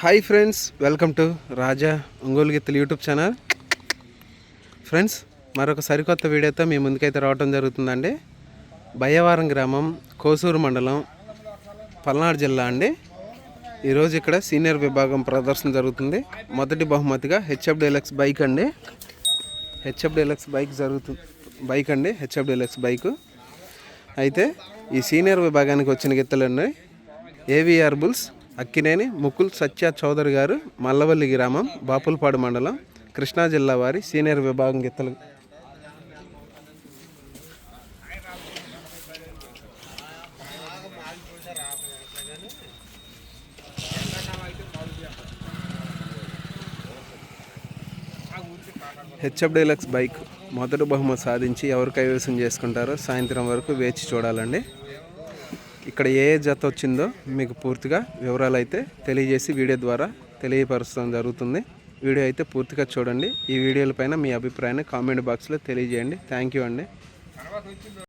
Hi friends welcome to Raja Ongole Gittalu YouTube channel friends మరొక సరికొత్త వీడియోతో మీ ముందుకైతే రావడం జరుగుతుందండి. బయ్యవారం గ్రామం కోసూరు మండలం పల్నాడు జిల్లా అండి. ఈరోజు ఇక్కడ సీనియర్ విభాగం ప్రదర్శన జరుగుతుంది. మొదటి బహుమతిగా హెచ్ఎఫ్ డీలక్స్ బైక్ అండి. హెచ్ఎఫ్ డీలక్స్ బైక్ జరుగుతుంది బైక్ అండి హెచ్ఎఫ్ డీలక్స్ బైక్ అయితే ఈ సీనియర్ విభాగానికి వచ్చిన గిత్తలండి ఏవిఆర్ బుల్స్ అక్కినేని ముకుల్ సత్య చౌదరి గారు మల్లవల్లి గ్రామం బాపులపాడు మండలం కృష్ణా జిల్లా వారి సీనియర్ విభాగం గిత్తలు. హెచ్ఎఫ్ డీలక్స్ బైక్ మొదటి బహుమతి సాధించి ఎవరు కైవసం చేసుకుంటారో సాయంత్రం వరకు వేచి చూడాలండి. ఇక్కడ ఏ ఏ జత వచ్చిందో మీకు పూర్తిగా వివరాలు అయితే తెలియజేసి వీడియో ద్వారా తెలియపరచడం జరుగుతుంది. వీడియో అయితే పూర్తిగా చూడండి. ఈ వీడియోల పైన మీ అభిప్రాయాన్ని కామెంట్ బాక్స్లో తెలియజేయండి. థ్యాంక్ యూ అండి.